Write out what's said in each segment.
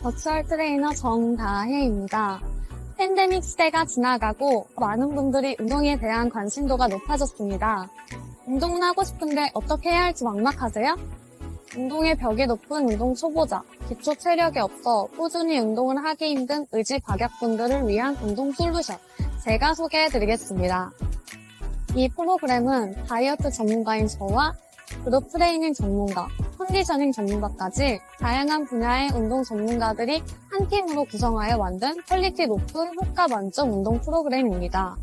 버추얼 트레이너 정다혜입니다. 팬데믹 시대가 지나가고 많은 분들이 운동에 대한 관심도가 높아졌습니다. 운동은 하고 싶은데 어떻게 해야 할지 막막하세요? 운동의 벽이 높은 운동 초보자, 기초 체력이 없어 꾸준히 운동을 하기 힘든 의지 박약분들을 위한 운동 솔루션, 제가 소개해드리겠습니다. 이 프로그램은 다이어트 전문가인 저와 그룹 트레이닝 전문가, 컨디셔닝 전문가까지 다양한 분야의 운동 전문가들이 한 팀으로 구성하여 만든 퀄리티 높은 효과 만점 운동 프로그램입니다.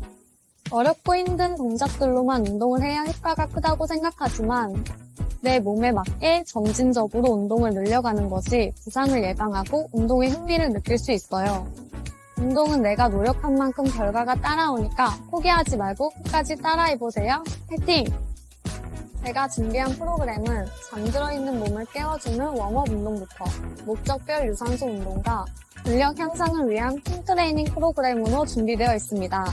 어렵고 힘든 동작들로만 운동을 해야 효과가 크다고 생각하지만 내 몸에 맞게 점진적으로 운동을 늘려가는 것이 부상을 예방하고 운동에 흥미를 느낄 수 있어요. 운동은 내가 노력한 만큼 결과가 따라오니까 포기하지 말고 끝까지 따라해보세요. 화이팅! 제가 준비한 프로그램은 잠들어 있는 몸을 깨워주는 웜업 운동부터 목적별 유산소 운동과 근력 향상을 위한 팀 트레이닝 프로그램으로 준비되어 있습니다.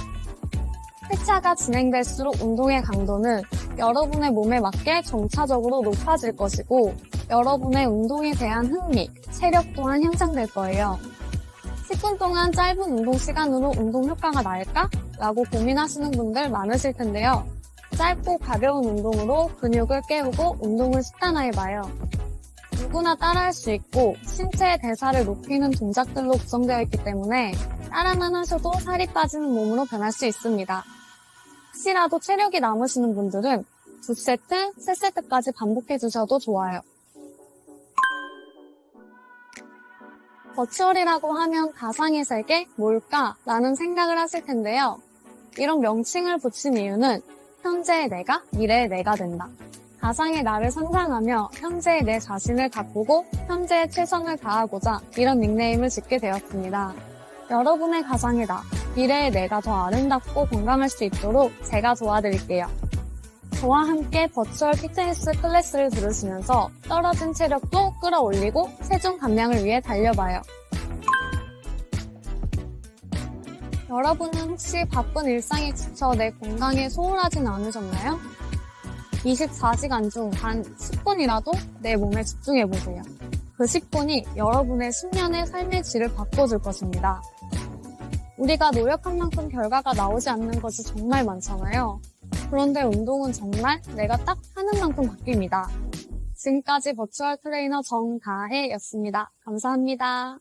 회차가 진행될수록 운동의 강도는 여러분의 몸에 맞게 점차적으로 높아질 것이고 여러분의 운동에 대한 흥미, 체력 또한 향상될 거예요. 10분 동안 짧은 운동 시간으로 운동 효과가 나을까? 라고 고민하시는 분들 많으실 텐데요. 짧고 가벼운 운동으로 근육을 깨우고 운동을 식단화해봐요. 누구나 따라할 수 있고 신체의 대사를 높이는 동작들로 구성되어 있기 때문에 따라만 하셔도 살이 빠지는 몸으로 변할 수 있습니다. 혹시라도 체력이 남으시는 분들은 두 세트, 세 세트까지 반복해 주셔도 좋아요. 버추얼이라고 하면 가상의 세계 뭘까? 라는 생각을 하실 텐데요. 이런 명칭을 붙인 이유는 현재의 내가 미래의 내가 된다. 가상의 나를 상상하며 현재의 내 자신을 가꾸고 현재의 최선을 다하고자 이런 닉네임을 짓게 되었습니다. 여러분의 가상의 나, 미래의 내가 더 아름답고 건강할 수 있도록 제가 도와드릴게요. 저와 함께 버추얼 피트니스 클래스를 들으시면서 떨어진 체력도 끌어올리고 체중 감량을 위해 달려봐요. 여러분은 혹시 바쁜 일상에 지쳐 내 건강에 소홀하진 않으셨나요? 24시간 중 단 10분이라도 내 몸에 집중해보세요. 그 10분이 여러분의 10년의 삶의 질을 바꿔줄 것입니다. 우리가 노력한 만큼 결과가 나오지 않는 것이 정말 많잖아요. 그런데 운동은 정말 내가 딱 하는 만큼 바뀝니다. 지금까지 버추얼 트레이너 정다혜였습니다. 감사합니다.